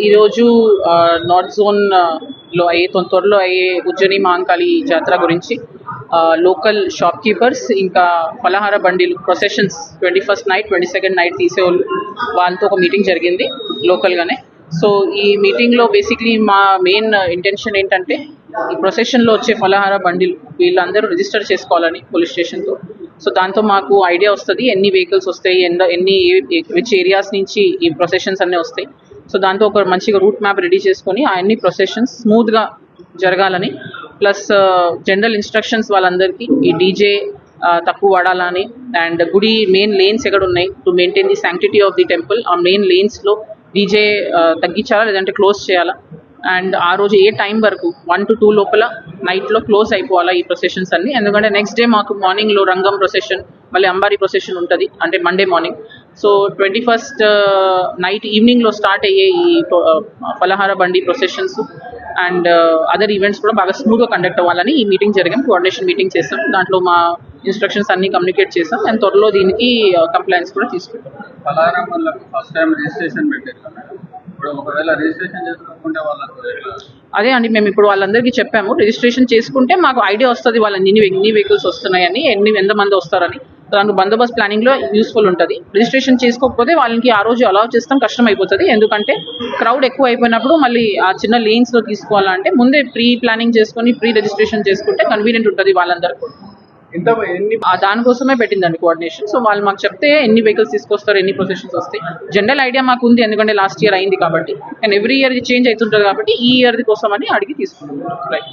ఈరోజు నార్త్ జోన్లో అయ్యే తొ- త్వరలో అయ్యే ఉజ్జని మహంకాళి జాతర గురించి లోకల్ షాప్ కీపర్స్ ఇంకా ఫలహార బండిలు processions twenty first night twenty second night తీసేవాళ్ళు వాళ్ళతో ఒక మీటింగ్ జరిగింది లోకల్గానే సో ఈ మీటింగ్లో బేసిక్లీ మా మెయిన్ ఇంటెన్షన్ ఏంటంటే ఈ ప్రొసెషన్లో వచ్చే ఫలహార బండిలు వీళ్ళందరూ రిజిస్టర్ చేసుకోవాలని పోలీస్ స్టేషన్తో సో దాంతో మాకు ఐడియా వస్తుంది ఎన్ని వెహికల్స్ వస్తాయి ఎన్న ఎన్ని విచ్ ఏరియాస్ నుంచి ఈ ప్రొసెషన్స్ అన్నీ వస్తాయి. సో దాంతో ఒక మంచిగా రూట్ మ్యాప్ రెడీ చేసుకొని అన్ని ప్రొసెషన్స్ స్మూత్గా జరగాలని. ప్లస్ జనరల్ ఇన్స్ట్రక్షన్స్ వాళ్ళందరికీ ఈ డీజే తక్కువ వాడాలని అండ్ గుడి మెయిన్ లేన్స్ ఎక్కడ ఉన్నాయి to maintain the sanctity of the temple ఆ మెయిన్ లేన్స్లో డీజే తగ్గించాలా లేదంటే క్లోజ్ చేయాలా? అండ్ ఆ రోజు ఏ టైం వరకు వన్ టు టూ లోపల నైట్లో క్లోజ్ అయిపోవాలా ఈ ప్రొసెషన్స్ అన్ని? ఎందుకంటే నెక్స్ట్ డే మాకు మార్నింగ్లో రంగం ప్రొసెషన్ మళ్ళీ అంబారి ప్రొసెషన్ ఉంటుంది. అంటే Monday morning so twenty first night ఈవినింగ్లో start అయ్యే ఈ ఆ, ఫలహార బండి ప్రొసెషన్స్ అండ్ అదర్ ఈవెంట్స్ కూడా బాగా స్మూత్గా కండక్ట్ అవ్వాలని ఈ మీటింగ్ జరిగాం. కోఆర్డినేషన్ మీటింగ్ చేస్తాం దాంట్లో మా ఇన్స్ట్రక్షన్స్ అన్ని కమ్యూనికేట్ చేస్తాం అండ్ త్వరలో దీనికి కంప్లైంట్స్ కూడా తీసుకుంటాం. పలారం వాళ్ళకి ఫస్ట్ టైం రిజిస్ట్రేషన్ పెట్టారు కదా ఇప్పుడు ఒకవేళ రిజిస్ట్రేషన్ చేసుకోకుంటే వాళ్ళకు ఎట్లా? అదే అండి మేము ఇప్పుడు వాళ్ళందరికీ చెప్పాము. రిజిస్ట్రేషన్ చేసుకుంటే మాకు ఐడియా వస్తుంది వాళ్ళ ఎన్ని ఎన్ని వెహికల్స్ వస్తున్నాయని ఎన్ని ఎంతమంది వస్తారని. దానికి బందోబస్తు ప్లానింగ్లో యూస్ఫుల్ ఉంటుంది. రిజిస్ట్రేషన్ చేసుకోకపోతే వాళ్ళకి ఆ రోజు అలౌ చేస్తాం కష్టం అయిపోతుంది ఎందుకంటే క్రౌడ్ ఎక్కువ అయిపోయినప్పుడు మళ్ళీ ఆ చిన్న లేన్స్లో తీసుకోవాలంటే ముందే ప్రీ ప్లానింగ్ చేసుకొని ప్రీ రిజిస్ట్రేషన్ చేసుకుంటే కన్వీనియంట్ ఉంటుంది వాళ్ళందరికీ దానికోసమే పెట్టిందండి కోఆర్డినేషన్ సో వాళ్ళు మాకు చెప్తే ఎన్ని వెహికల్స్ తీసుకొస్తారు ఎన్ని ప్రొసెషన్స్ వస్తాయి. జనరల్ ఐడియా మాకు ఉంది ఎందుకంటే లాస్ట్ ఇయర్ అయింది కాబట్టి. అండ్ ఎవ్రీ ఇయర్ చేంజ్ అవుతుంటుంది కాబట్టి ఈ ఇయర్ కోసం అని అడిగి తీసుకున్నాం. రైట్